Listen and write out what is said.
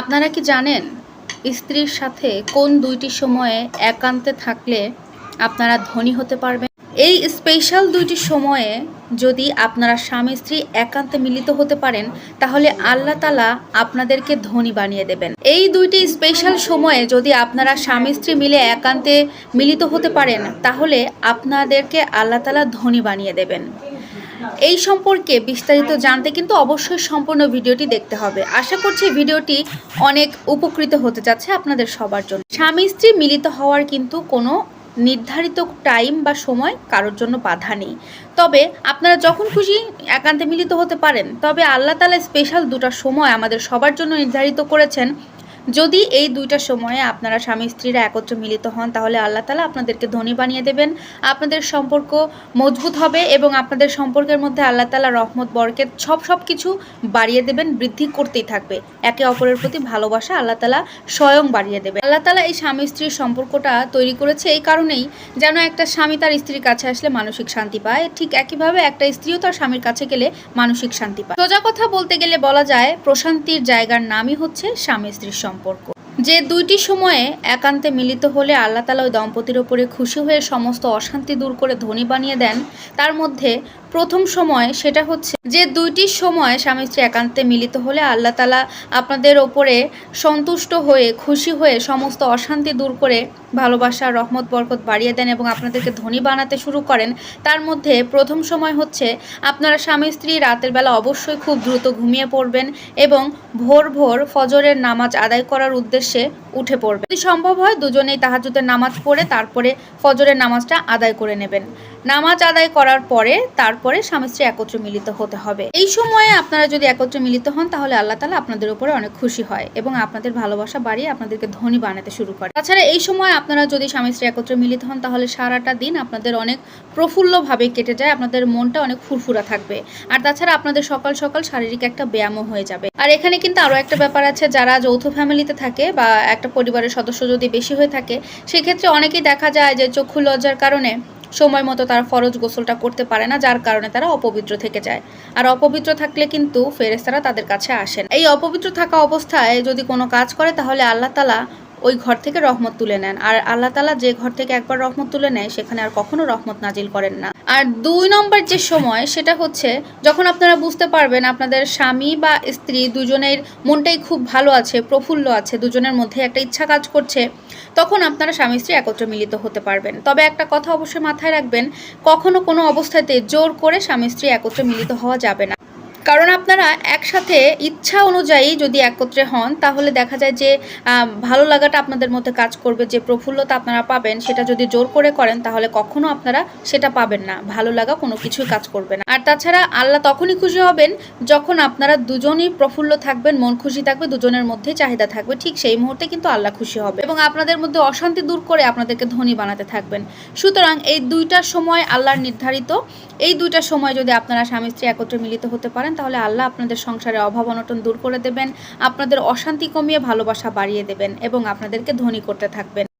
আপনারা কি জানেন স্ত্রীর সাথে কোন দুইটি সময়ে একান্তে থাকলে আপনারা ধনী হতে পারবেন? এই স্পেশাল দুইটি সময়ে যদি আপনারা স্বামী স্ত্রী একান্তে মিলিত হতে পারেন, তাহলে আল্লাহ তালা আপনাদেরকে ধনী বানিয়ে দেবেন। এই দুইটি স্পেশাল সময়ে যদি আপনারা স্বামী স্ত্রী মিলে একান্তে মিলিত হতে পারেন, তাহলে আপনাদেরকে আল্লাহ তালা ধনী বানিয়ে দেবেন। এই সম্পর্কে বিস্তারিত জানতে কিন্তু অবশ্যই সম্পূর্ণ ভিডিওটি দেখতে হবে। আশা করছি ভিডিওটি অনেক উপকৃত হতে যাচ্ছে আপনাদের সবার জন্য। স্বামী স্ত্রী মিলিত হওয়ার কিন্তু কোনো নির্ধারিত টাইম বা সময় কারোর জন্য বাধা নেই। তবে আপনারা যখন খুশি একান্তে মিলিত হতে পারেন, তবে আল্লাহ তালা স্পেশাল দুটা সময় আমাদের সবার জন্য নির্ধারিত করেছেন। যদি এই দুইটা সময়ে আপনারা স্বামী স্ত্রীরা একত্র মিলিত হন, তাহলে আল্লাহ তালা আপনাদেরকে ধনী বানিয়ে দেবেন। আপনাদের সম্পর্ক মজবুত হবে এবং আপনাদের সম্পর্কের মধ্যে আল্লাহ তালা রহমত, বরকেত সব সব কিছু বাড়িয়ে দেবেন, বৃদ্ধি করতেই থাকবে। একে অপরের প্রতি ভালোবাসা আল্লাহ তালা স্বয়ং বাড়িয়ে দেবে আল্লাহ তালা এই স্বামী স্ত্রীর সম্পর্কটা তৈরি করেছে এই কারণেই যেন একটা স্বামী তার স্ত্রীর কাছে আসলে মানসিক শান্তি পায়। ঠিক একইভাবে একটা স্ত্রীও তার স্বামীর কাছে গেলে মানসিক শান্তি পায়। সোজা কথা বলতে গেলে বলা যায়, প্রশান্তির জায়গার নামই হচ্ছে স্বামী স্ত্রীর সম্পর্ক। যে দুইটি সময়ে একান্তে মিলিত হলে আল্লাহ তালা ওই দম্পতির ওপরে খুশি হয়ে সমস্ত অশান্তি দূর করে ধনী বানিয়ে দেন, তার মধ্যে প্রথম সময় সেটা হচ্ছে যে দুইটি সময় স্বামী স্ত্রী একান্তে মিলিত হলে আল্লাহ তালা আপনাদের ওপরে সন্তুষ্ট হয়ে, খুশি হয়ে সমস্ত অশান্তি দূর করে ভালোবাসা, রহমত, বরকত বাড়িয়ে দেন এবং আপনাদেরকে ধনী বানাতে শুরু করেন। তার মধ্যে প্রথম সময় হচ্ছে আপনারা স্বামী স্ত্রী রাতের বেলা অবশ্যই খুব দ্রুত ঘুমিয়ে পড়বেন এবং ভোর ভোর ফজরের নামাজ আদায় করার উদ্দেশ্যে উঠে পড়বেন। যদি সম্ভব হয় দুজনেই তাহাজুদের নামাজ পড়ে তারপরে ফজরের নামাজটা আদায় করে নেবেন। নামাজ আদায় করার পরে তারপরে স্বামী স্ত্রী একত্র মিলিত হতে হবে। এই সময়ে আপনারা যদি একত্রে মিলিত হন, তাহলে আল্লাহ তালা আপনাদের উপরে অনেক খুশি হয় এবং আপনাদের ভালোবাসা বাড়িয়ে আপনাদেরকে ধনী বানাতে শুরু করে। তাছাড়া এই সময় আপনারা যদি স্বামী স্ত্রী একত্র মিলিত হন, তাহলে সারাটা দিন আপনাদের অনেক প্রফুল্লভাবে কেটে যায়, আপনাদের মনটা অনেক ফুরফুরা থাকবে। আর তাছাড়া আপনাদের সকাল সকাল শারীরিক একটা ব্যায়ামও হয়ে যাবে। আর এখানে কিন্তু আরও একটা ব্যাপার আছে, যারা যৌথ ফ্যামিলিতে থাকে বা একটা পরিবারের সদস্য যদি বেশি হয়ে থাকে, সেক্ষেত্রে অনেকেই দেখা যায় যে চক্ষু লজ্জার কারণে সময় মতো তারা ফরজ গোসলটা করতে পারে না, যার কারণে তারা অপবিত্র থেকে যায়। আর অপবিত্র থাকলে কিন্তু ফেরেস্তারা তাদের কাছে আসেন এই অপবিত্র থাকা অবস্থায় যদি কোনো কাজ করে, তাহলে আল্লাহ তালা ওই ঘর থেকে রহমত তুলে নেন। আর আল্লাহ তালা যে ঘর থেকে একবার রহমত তুলে নেয়, সেখানে আর কখনো রহমত নাজিল করেন না। আর দুই নম্বর যে সময়, সেটা হচ্ছে যখন আপনারা বুঝতে পারবেন আপনাদের স্বামী বা স্ত্রী দুজনের মনটাই খুব ভালো আছে, প্রফুল্ল আছে, দুজনের মধ্যে একটা ইচ্ছা কাজ করছে, তখন আপনারা স্বামী স্ত্রী একত্রে মিলিত হতে পারবেন। তবে একটা কথা অবশ্যই মাথায় রাখবেন, কখনো কোনো অবস্থাতে জোর করে স্বামী স্ত্রী একত্রে মিলিত হওয়া যাবে না। কারণ আপনারা একসাথে ইচ্ছা অনুযায়ী যদি একত্রে হন, তাহলে দেখা যায় যে ভালো লাগাটা আপনাদের মধ্যে কাজ করবে, যে প্রফুল্লতা আপনারা পাবেন, সেটা যদি জোর করে করেন, তাহলে কখনো আপনারা সেটা পাবেন না। ভালো লাগা কোনো কিছুই কাজ করবে না। আর তাছাড়া আল্লাহ তখনই খুশি হবেন যখন আপনারা দুজনই প্রফুল্ল থাকবেন, মন খুশি থাকবে, দুজনের মধ্যে চাহিদা থাকবে। ঠিক সেই মুহূর্তে কিন্তু আল্লাহ খুশি হবে এবং আপনাদের মধ্যে অশান্তি দূর করে আপনাদেরকে ধনী বানাতে থাকবেন। সুতরাং এই দুইটা সময় আল্লাহর নির্ধারিত। এই দুইটা সময় যদি আপনারা স্বামী স্ত্রী একত্রে মিলিত হতে পারেন তাহলে আল্লাহ আপনাদের সংসারে অভাব অনটন দূর করে দেবেন, আপনাদের অশান্তি কমিয়ে ভালোবাসা বাড়িয়ে দেবেন এবং আপনাদেরকে ধনী করতে থাকবেন।